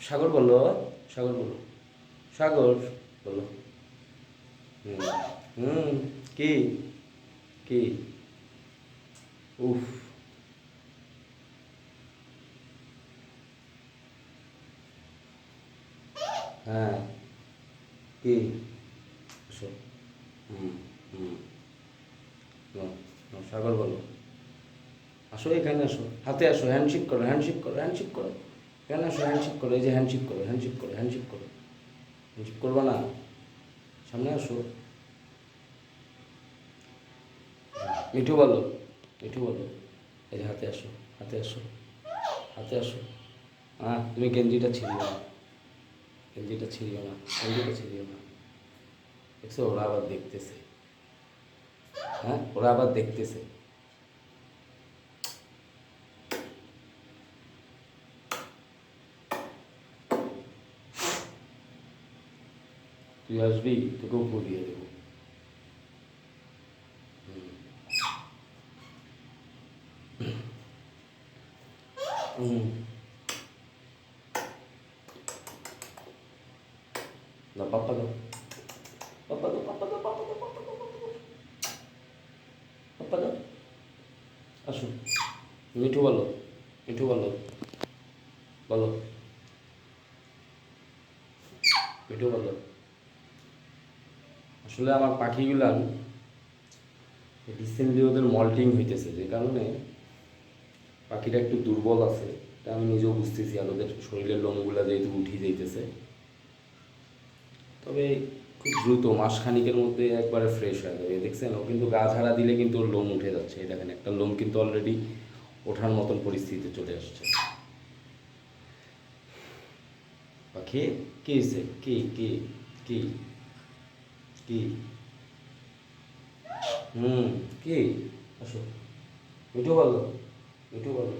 সাগর বলো সাগর বলো সাগর বলো হুম কি? কি? উফ। হ্যাঁ কি? হুম হুম। সাগর বলো। আসো এখানে আসো, হাতে আসো হ্যান্ডশেক করো হ্যান্ডশেক করো হ্যান্ডশেক করো। এখানে আসো হ্যান্ডশেক করো এই যে হ্যান্ডশেক করো হ্যান্ডশেক করো হ্যান্ডশেক করো হ্যান্ডশেক করবা না? সামনে আসো। মিঠু বলো মিঠু বলো। এই যে হাতে আসো হাতে আসো হাতে আসো। হ্যাঁ তুমি গেঞ্জিটা ছিড়িও না গেঞ্জিটা ছিড়িও না, গেঞ্জিটা ছিড়িও না। দেখছ, ওরা আবার দেখতেছে। হ্যাঁ ওরা আবার দেখতেছে। তুই আসবি তোকেও পড়িয়ে দেবো। দাও। পাপ্পা দাও পাপ্পা দাও পাপ্পা দাও পাপ্পা দাও পাপ্পা দাও। পাপ্পা দাও। আসো। মিঠু বলো মিঠু বলো বলো। মিঠু বলো। আসলে আমার পাখিগুলান রিসেন্টলি ওদের মল্টিং হইতেছে, যে কারণে পাখিটা একটু দুর্বল আছে, এটা আমি নিজেও বুঝতেছি আর ওদের শরীরের লোমগুলা যেহেতু উঠি যাইতেছে। তবে খুব দ্রুত মাসখানিকের মধ্যে একবারে ফ্রেশ হয়ে যাবে। দেখছেন, ও কিন্তু গা ঝাড়া দিলে কিন্তু ওর লোম উঠে যাচ্ছে। দেখেন, একটা লোম কিন্তু অলরেডি ওঠার মতন পরিস্থিতিতে চলে আসছে। পাখি, কি হয়েছে কি কি কি? কি? হুম কি? আসো। মিঠু বলো মিঠু বলো।